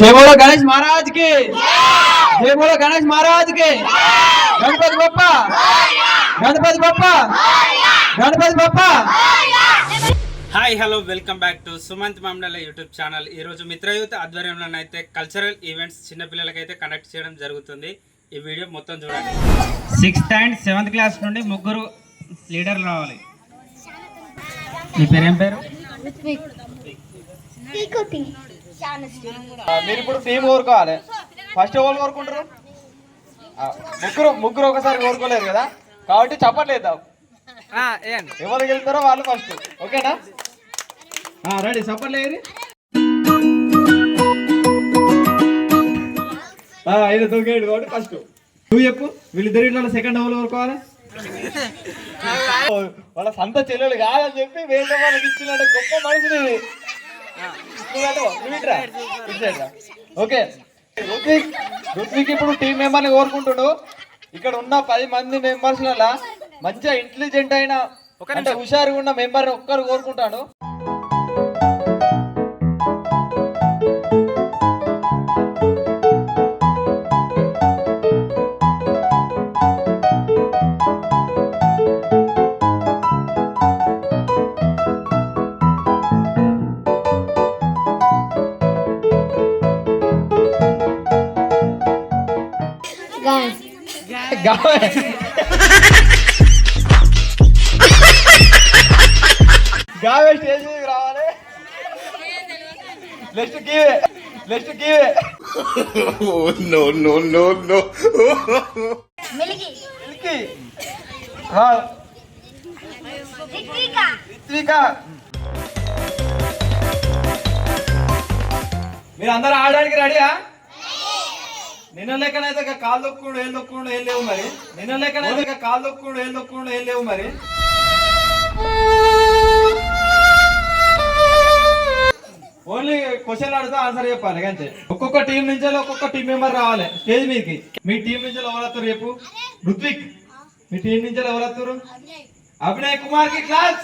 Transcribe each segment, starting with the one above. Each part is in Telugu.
జై బోలో గణేష్ మహారాజ్కి జై బోలో గణేష్ మహారాజ్కి Ganpati Bappa. Ganpati Bappa. Ganpati Bappa. Hi hello welcome back to Sumanth Mamidala YouTube channel. ఈ రోజు మిత్రయూత్ ఆధ్వర్యంలో అయితే కల్చరల్ ఈవెంట్స్ చిన్నపిల్లలకైతే కండక్ట్ చేయడం జరుగుతుంది. ఈ వీడియో మొత్తం చూడండి. సిక్స్త్ అండ్ సెవెంత్ క్లాస్ నుండి ముగ్గురు లీడర్లు రావాలి. మీ పేరు ఏం పేరు మీరు ఇప్పుడు టీం కోరుకోవాలి ఫస్ట్ ఎవరు కోరుకుంటారు? ముగ్గురు ముగ్గురు ఒకసారి కోరుకోలేరు కదా? కాబట్టి చప్పట్లేద్దాం ఎవరు గెలుస్తారో వాళ్ళు ఫస్ట్ ఓకేనా? రెడీ. చప్పట్లేదు ఐదు తొంగేడు కాబట్టి ఫస్ట్ నువ్వు చెప్పు. వీళ్ళిద్దరు ఇళ్ళ సెకండ్ ఎవరు కోరుకోవాలి? వాళ్ళ సొంత చెల్లెలు కాదని చెప్పి వేరే వాళ్ళకి ఇచ్చినట్టు గొప్ప మనుషులు ఓకే. ఋత్విక్ ఋత్విక్ ఇప్పుడు టీం మెంబర్ని కోరుకుంటుడు. ఇక్కడ ఉన్న పది మంది మెంబర్స్ మంచిగా ఇంటెలిజెంట్ అయిన అంటే హుషారుగా ఉన్న మెంబర్ ఒక్కరు కోరుకుంటాడు. గావే స్టేజ్ రావాలి. Next giveaway next giveaway no, no, no, no. Milky, Milky ఆ, Ritvika, రిత్విక మీరు అందరూ ఆడడానికి రెడీయా? నిన్న లెక్కనైతే ఇక కాలు దొక్కుడు ఏం దొక్కుడు ఏం లేవు మరి. నిన్న లెక్కనైతే ఇక కాలు దొక్కుడు ఏం దొక్కుడు ఏం లేవు మరి. ఓన్లీ క్వశ్చన్ అడిగితే ఆన్సర్ చెప్పాలి అంతే. ఒక్కొక్క టీం నుంచి ఒక్కొక్క టీం మెంబర్ రావాలి స్టేజ్ మీదకి. మీ టీం నుంచి ఎవరు రేపు ఋత్విక్. మీ టీం నుంచి ఎవరు అభినయ్ కుమార్కి క్లాస్.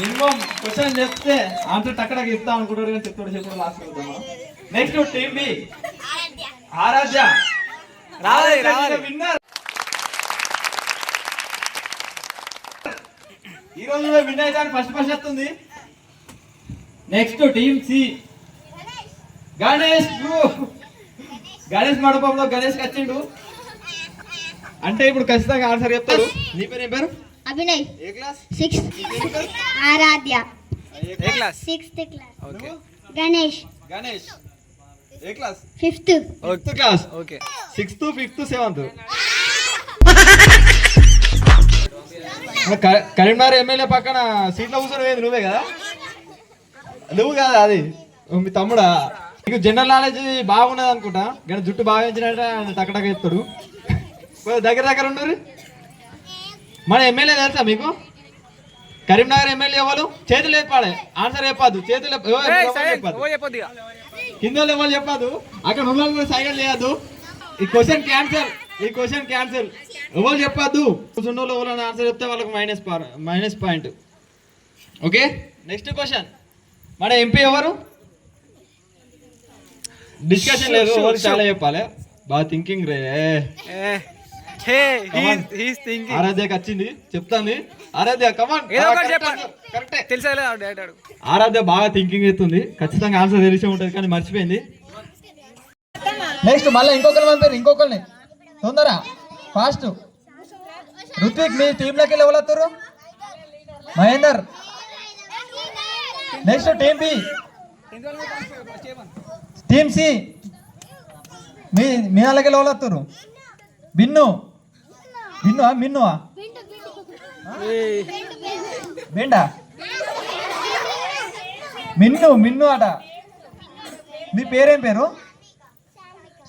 మినిమం క్వశ్చన్ చెప్తే ఆన్సర్ టక్కడ ఇస్తాం అనుకుంటారు కానీ చెప్తాడు చెప్పుడు లాస్ట్ వెళ్తాము next team B. Aradhya. Winner. ఈ రోజు విన్ అయితే ఫస్ట్ ఫస్ట్ వస్తుంది. Next team C Ganesh Ganesh మండపంలో గణేష్ వచ్చిండు అంటే ఇప్పుడు ఖచ్చితంగా ఆన్సర్ చెప్తాడు. నీ పేరు ఏం పేరు? Abhinay, ఏ క్లాస్? Sixth, Aradhya, ఏ class? Sixth class, Ganesh, Ganesh. ఏ class? fifth, fifth class. Okay. Sixth fifth seventh Karimnagar MLA పక్కన సీట్లో కూర్చొని పోయింది నువ్వే కదా? నువ్వు కదా అది? మీ తమ్ముడా? నీకు జనరల్ నాలెడ్జ్ బాగున్నది అనుకుంటా. కానీ జుట్టు బాగా ఆయన టక్కటక్క ఎత్తాడు. కొంచెం దగ్గర దగ్గర ఉండరు మన ఎమ్మెల్యే తెలుసా మీకు? కరీంనగర్ ఎమ్మెల్యే ఎవరు? చేతులు చెప్పాలి ఆన్సర్ చెప్పద్దు. చేతులు చెప్పొద్దు. కింద లెవెల్ చెప్పదు అక్కడ ఉన్న కూడా సైకిల్ చేయద్దు. ఈ క్వశ్చన్ క్యాన్సల్ ఈ క్వశ్చన్ క్యాన్సల్ ఎవరు చెప్పద్దు? కూర్చున్న వాళ్ళు ఎవరైనా ఆన్సర్ చెప్తే వాళ్ళకి minus minus point okay next question మన ఎంపీ ఎవరు? డిస్కషన్ లేదు ఎవరు చాలా చెప్పాలి. బాగా థింకింగ్ రే. ఆరాధ్యకి వచ్చింది చెప్తాంది ఆరాధ్య కమాన్ కరెక్టే ఆరాధ్య బాగా థింకింగ్ అవుతుంది ఖచ్చితంగా ఆన్సర్ తెలిసే ఉంటుంది కానీ మర్చిపోయింది. నెక్స్ట్ మళ్ళీ ఇంకొకరు పంపారు ఇంకొకరిని. తొందర ఫాస్ట్ ఋత్విక్ మీ టీంలోకి వెళ్ళి ఎవరు వస్తారు? Mahender. Next team B team C మీ మీ వాళ్ళకి వెళ్ళి ఎవరు వస్తారు? బిన్ను. బిన్ను మిన్నువా? బెండా? మిన్ను మిన్ను అట మీ పేరేం పేరు?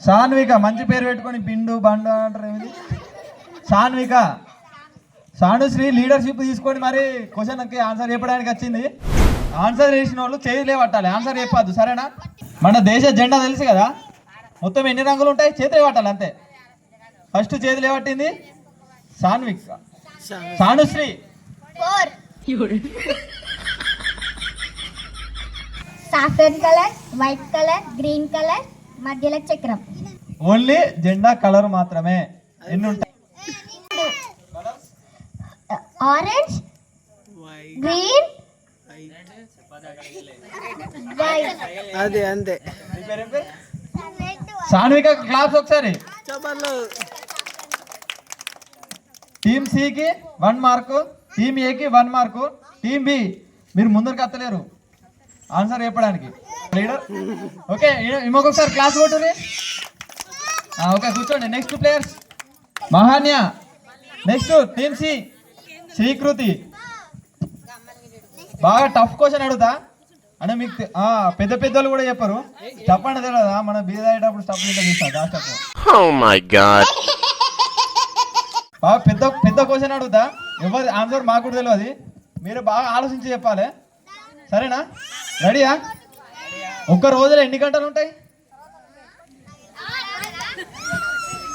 సాన్విక మంచి పేరు పెట్టుకొని పిండు బండు అంటారు ఏమిది? సాన్విక. సానుశ్రీ లీడర్షిప్ తీసుకొని మరి క్వశ్చన్కి ఆన్సర్ చెప్పడానికి వచ్చింది. ఆన్సర్ చేసిన వాళ్ళు చేతులే పట్టాలి ఆన్సర్ చెప్పద్దు సరేనా? మన దేశ జెండా తెలుసు కదా? మొత్తం ఎన్ని రంగులు ఉంటాయి? చేతులే పట్టాలి అంతే. ఫస్ట్ చేతులే పట్టింది Sanvika. Sanushri. Colour white colour green colour మధ్యలో చక్రం. ఓన్లీ జెండా కలర్ మాత్రమే. ఎన్ని ఉంటాయి? ఆరెంజ్ గ్రీన్ అదే అంతే. సాన్విక క్లాస్ ఒకసారి. టీమ్ సికి వన్ మార్కు టీమ్ ఏకి వన్ మార్కు టీమ్ బి మీరు ముందరికి అత్తలేరు. ఆన్సర్ చెప్పడానికి. లీడర్ ఓకే ఇంకొకసారి క్లాస్ కొట్టుర్రి. ఓకే కూర్చోండి. Next players Mahanya next team C Srikruthi బాగా టఫ్ క్వశ్చన్ అడుగుతా. అంటే మీకు పెద్ద పెద్దలు కూడా చెప్పరు. చెప్పండి తెలియదా మన బీద అయ్యేటప్పుడు స్టఫ్ ఇంకా చూస్తాం లాస్ట్ పెద్ద పెద్ద క్వశ్చన్ అడుగుతా. ఎవరి ఆన్సర్ మాకు కూడా తెలియదు మీరు బాగా ఆలోచించి చెప్పాలి. సరేనా? రెడీయా ఒక్క రోజులో ఎన్ని గంటలు ఉంటాయి?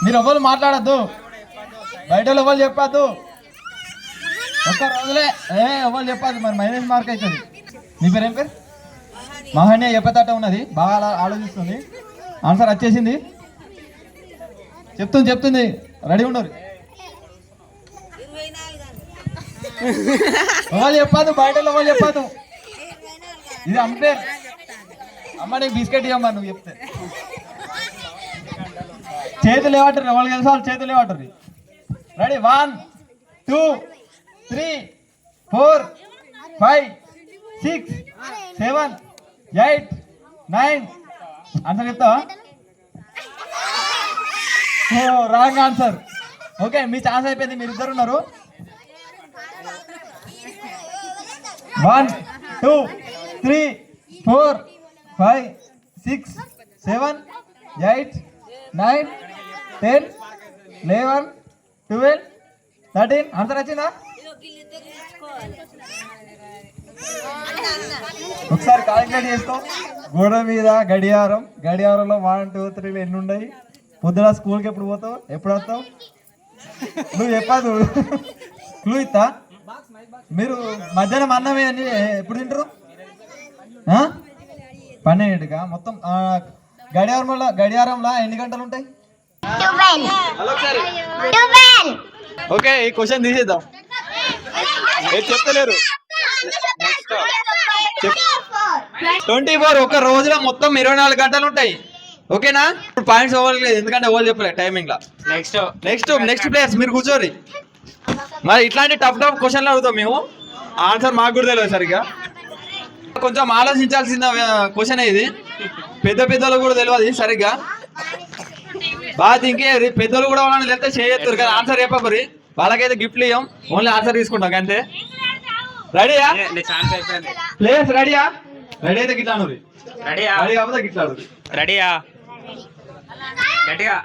మీరు ఎవరు మాట్లాడద్దు. బయట వాళ్ళు ఎవరు చెప్పద్దు. ఒక్క రోజులే. ఏ ఎవరు చెప్పద్దు. మరి మైనస్ మార్క్ అవుతుంది. మీ పేరు ఏం పేరు? మహాన్య చెప్పేటట్టు ఉన్నది? బాగా ఆలోచిస్తుంది. ఆన్సర్ వచ్చేసింది. చెప్తుంది చెప్తుంది. రెడీ ఉండరు. వాళ్ళు చెప్పదు బయట వాళ్ళు చెప్పదు. ఇది అంపేర్. అమ్మ నీకు బిస్కెట్ ఇవ్వమ్మా నువ్వు చెప్తే. చేతులు ఏమంటారు వాళ్ళు కలిసి వాళ్ళు చేతులు ఏమంటారు ready one two three four five six seven eight nine answer చెప్తావా? ఓ రాంగ్ ఆన్సర్ ఓకే మీ ఛాన్స్ అయిపోయింది మీరు ఇద్దరు ఉన్నారు. One two three four five six seven eight nine ten eleven twelve thirteen. Answer వచ్చిందా? ఒకసారి కాలిక్యులేట్ చేసుకో గోడ మీద గడియారం. గడియారంలో వన్ టూ త్రీలు ఎన్ని ఉన్నాయి పొద్దున స్కూల్కి ఎప్పుడు పోతావు? ఎప్పుడు వస్తావు? నువ్వు చెప్పదు నువ్వు. ఇస్తా. మీరు మధ్యాహ్నం అన్నమే అని ఎప్పుడు తింటారు? పన్నెండుగా మొత్తం గడియారంలో గడియారంలో ఎన్ని గంటలు ఉంటాయి? ఓకే ఈ క్వశ్చన్ తీసేద్దాం. చెప్తలేరు ట్వంటీ ఫోర్ ఒక రోజులో మొత్తం ఇరవై నాలుగు గంటలు ఉంటాయి. ఓకేనా? ఇప్పుడు పాయింట్స్ అవ్వలేదు ఎందుకంటే ఎవరు చెప్పలేదు టైమింగ్ లా నెక్స్ట్ నెక్స్ట్ నెక్స్ట్ ప్లేయర్స్ మీరు కూర్చోరి. మరి ఇట్లాంటి టఫ్ టఫ్ క్వశ్చన్లు అడుగుతాం మేము. ఆన్సర్ మాకు కూడా తెలియదు సరిగా కొంచెం ఆలోచించాల్సిన క్వశ్చన్ ఇది పెద్ద పెద్దలు కూడా తెలియదు సరిగ్గా. బాగా తింకే పెద్దలు కూడా వాళ్ళని తెలిస్తే చేయొత్తారు కదా. ఆన్సర్ చెప్పకరి వాళ్ళకైతే గిఫ్ట్లు ఇవ్వం ఓన్లీ ఆన్సర్ తీసుకుంటాం అంతే. రెడీయా ఛాన్స్ అయిపోయింది. ప్లేయర్స్ రెడీయా రెడీ అయితే గిట్లా రెడీయా రెడీ కాకపోతే గిట్లా రెడీయా గట్టిగా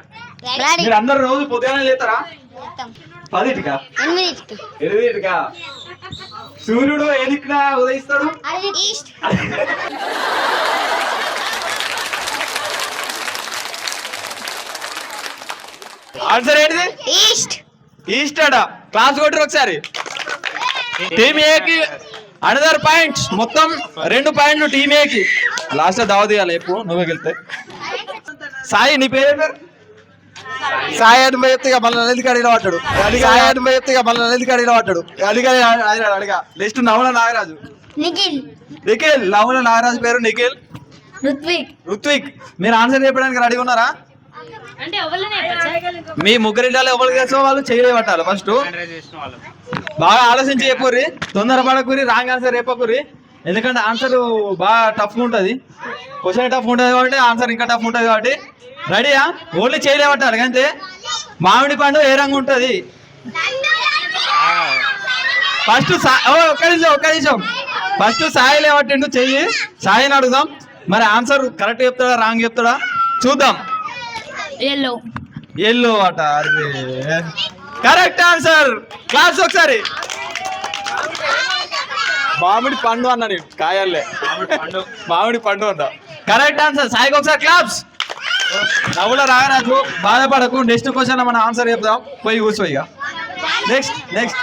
మీరు అందరు రోజు పొద్దుగానే లేతారా? పదిటికా? ఎనిమిదిటికా? సూర్యుడు ఏ దిక్కున ఉదయిస్తాడు? ఈస్ట్. ఆన్సర్ ఏంటిది? ఈస్ట్. ఈస్ట్ అడా? క్లాస్ కొట్టరు ఒకసారి. టీమ్ ఏకి? అనదర్ పాయింట్స్ మొత్తం రెండు పాయింట్లు టీమ్ ఏకి. లాస్ట్ దావ తీయాలి ఎప్పుడు నువ్వే గెలితే. సాయి నీ పేరు? ఏం పేరు సాయి అని చెప్తే ఇక మళ్ళీ ఎందుకు అడిగిన వాటాడు సాయి అని చెప్తే ఇక మళ్ళీ ఎందుకు అడిగిన అడిగాడు అడిగా నెక్స్ట్ నవల నాగరాజు. నిఖిల్. నిఖిల్ నవల నాగరాజు పేరు నిఖిల్? రుత్విక్ రుత్విక్ మీరు ఆన్సర్ చెప్పడానికి రెడీ ఉన్నారా? మీ ముగ్గురిలో ఎవరికి తెలుసో వాళ్ళు చేయలేబట్టాలి ఫస్ట్. చేసిన వాళ్ళు బాగా ఆలోచించి చెప్పుర్రి. తొందరపడకురి రాంగ్ ఆన్సర్ చెప్పకురి ఎందుకంటే ఆన్సర్ బాగా టఫ్ ఉంటుంది. క్వశ్చన్ టఫ్ ఉంటుంది కాబట్టి ఆన్సర్ ఇంకా టఫ్ ఉంటుంది కాబట్టి. రెడీయా? ఓన్లీ చేయలేబట్టాలి అంతే? మామిడి పండు ఏ రంగు ఉంటుంది? ఫస్ట్ ఒక్క నిమిషం ఒక్క నిమిషం. ఫస్ట్ సాయి లేవట్టిండు చెయ్యి. సాయిని అడుగుదాం. మరి ఆన్సర్ కరెక్ట్ చెప్తాడా రాంగ్ చెప్తాడా? చూద్దాం. ఎల్లో ఎల్లో అట కరెక్ట్ ఆన్సర్. క్లాస్ ఒకసారి. మామిడి పండు అన్న నేను కాయల్లే. పండు. మామిడి పండు అన్న కరెక్ట్ ఆన్సర్. సాయికి ఒకసారి క్లాప్స్. నవ్వుల రాగరాజు బాధపడకు. నెక్స్ట్ క్వశ్చన్ మనం ఆన్సర్ చెప్దాం. పోయి కూర్చో ఇక. Next next